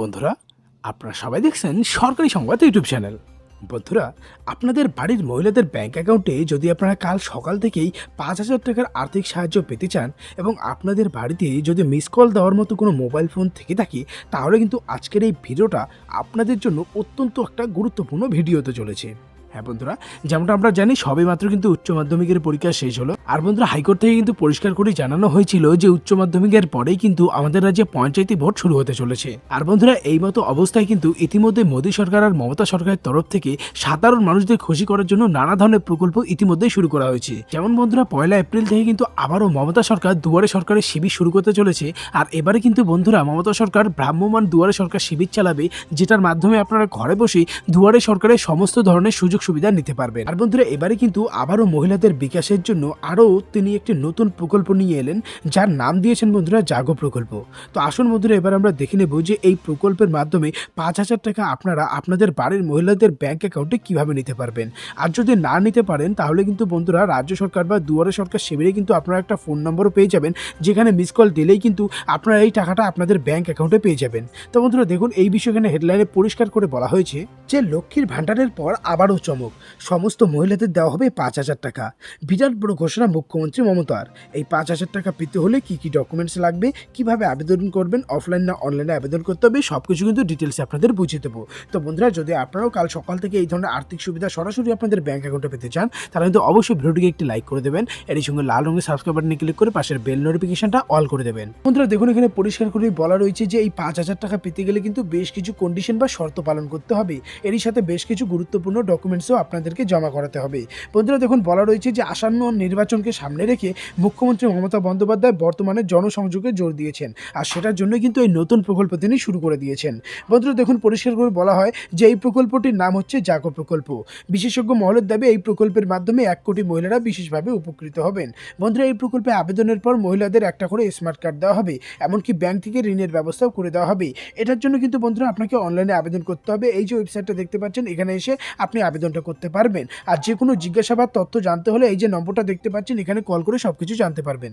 বন্ধুরা, আপনারা সবাই দেখছেন সরকারি সংবাদ ইউটিউব চ্যানেল। বন্ধুরা, আপনাদের বাড়ির মহিলাদের ব্যাংক অ্যাকাউন্টে যদি আপনারা কাল সকাল থেকেই পাঁচ হাজার টাকার আর্থিক সাহায্য পেতে চান এবং আপনাদের বাড়িতে যদি মিস কল দেওয়ার মতো কোনো মোবাইল ফোন থেকে থাকে, তাহলে কিন্তু আজকের এই ভিডিওটা আপনাদের জন্য অত্যন্ত একটা গুরুত্বপূর্ণ ভিডিওতে চলেছে। হ্যাঁ বন্ধুরা, যেমনটা আমরা জানি সবে মাত্র কিন্তু উচ্চ মাধ্যমিকের পরীক্ষা শেষ হলো। আর বন্ধুরা, হাইকোর্ট থেকে কিন্তু পরিষ্কার করে জানানো হয়েছিল যে উচ্চ মাধ্যমিকের পরেই কিন্তু আমাদের রাজ্যে পঞ্চায়েতি ভোট শুরু হতে চলেছে। আর বন্ধুরা, এই মতো অবস্থায় কিন্তু ইতিমধ্যে মোদী সরকার আর মমতা সরকারের তরফ থেকে সাধারণ মানুষদের খুশি করার জন্য নানা ধরনের প্রকল্প ইতিমধ্যেই শুরু করা হয়েছে। যেমন বন্ধুরা, পয়লা এপ্রিল থেকে কিন্তু আবারও মমতা সরকার দুয়ারে সরকারের শিবির শুরু করতে চলেছে। আর এবারে কিন্তু বন্ধুরা, মমতা সরকার ভ্রাম্যমান দুয়ারে সরকার শিবির চালাবে, যেটার মাধ্যমে আপনারা ঘরে বসে দুয়ারে সরকারের সমস্ত ধরনের সুযোগ সুবিধা নিতে পারবেন। আর বন্ধুরা, এবারে কিন্তু আবারও মহিলাদের বিকাশের জন্য আরও তিনি একটি নতুন প্রকল্প নিয়ে এলেন, যার নাম দিয়েছেন বন্ধুরা জাগো প্রকল্প। তো আসুন বন্ধুরা, এবার আমরা দেখে নেব যে এই প্রকল্পের মাধ্যমে পাঁচ হাজার টাকা আপনারা আপনাদের বাড়ির মহিলাদের ব্যাংক অ্যাকাউন্টে কীভাবে নিতে পারবেন? আর যদি না নিতে পারেন, তাহলে কিন্তু বন্ধুরা রাজ্য সরকার বা দুয়ারে সরকার শিবিরে কিন্তু আপনারা একটা ফোন নম্বরও পেয়ে যাবেন, যেখানে মিস কল দিলেই কিন্তু আপনারা এই টাকাটা আপনাদের ব্যাংক অ্যাকাউন্টে পেয়ে যাবেন। তো বন্ধুরা, দেখুন, এই বিষয়ে এখানে হেডলাইনে পরিষ্কার করে বলা হয়েছে যে লক্ষ্মীর ভাণ্ডারের পর আবারও চমক। সমস্ত মহিলাদের দেওয়া হবে পাঁচ হাজার টাকা। বিরাট বড় ঘোষণা মুখ্যমন্ত্রী মমতার। এই পাঁচ হাজার টাকা পেতে হলে কি কি ডকুমেন্টস লাগবে? কীভাবে আবেদন করবেন? অফলাইন না অনলাইনে আবেদন করতে হবে? সব কিছু কিন্তু ডিটেলসে আপনাদের বুঝিয়ে দেবো। তো বন্ধুরা, যদি আপনারাও কাল সকাল থেকে এই ধরনের আর্থিক সুবিধা সরাসরি আপনাদের ব্যাঙ্ক অ্যাকাউন্টে পেতে চান, তাহলে কিন্তু অবশ্যই ভিডিওটিকে একটি লাইক করে দেবেন। এর সঙ্গে লাল রঙের সাবস্ক্রাইব বাটনে ক্লিক করে পাশের বেল নোটিফিকেশনটা অল করে দেবেন। বন্ধুরা, দেখুন এখানে পরিষ্কার করে বলা রয়েছে যে এই পাঁচ হাজার টাকা পেতে গেলে কিন্তু বেশ কিছু কন্ডিশন বা শর্ত পালন করতে হবে। এরই সাথে বেশ কিছু গুরুত্বপূর্ণ ডকুমেন্টসও আপনাদেরকে জমা করাতে হবে। বন্ধুরা, দেখুন, বলা রয়েছে যে আসন্ন নির্বাচনকে সামনে রেখে মুখ্যমন্ত্রী মমতা বন্দ্যোপাধ্যায় বর্তমানে জনসংযোগে জোর দিয়েছেন আর সেটার জন্য কিন্তু এই নতুন প্রকল্প তিনি শুরু করে দিয়েছেন। বন্ধুরা, দেখুন, পরিষ্কার করে বলা হয় যে এই প্রকল্পটির নাম হচ্ছে জাগো প্রকল্প। বিশেষজ্ঞ মহলের দাবি, এই প্রকল্পের মাধ্যমে এক কোটি মহিলারা বিশেষভাবে উপকৃত হবেন। বন্ধুরা, এই প্রকল্পে আবেদনের পর মহিলাদের একটা করে স্মার্ট কার্ড দেওয়া হবে, এমনকি ব্যাংক থেকে ঋণের ব্যবস্থাও করে দেওয়া হবে। এটার জন্য কিন্তু বন্ধুরা, আপনাকে অনলাইনে আবেদন করতে হবে। এই যে ওয়েবসাইটটা দেখতে পাচ্ছেন, এখানে এসে আপনি আবেদনটা করতে পারবেন। আর যে কোনো জিজ্ঞাসাবাদ, তথ্য জানতে হলে এই যে নম্বরটা দেখতে পাচ্ছেন, এখানে কল করে সব কিছু জানতে পারবেন।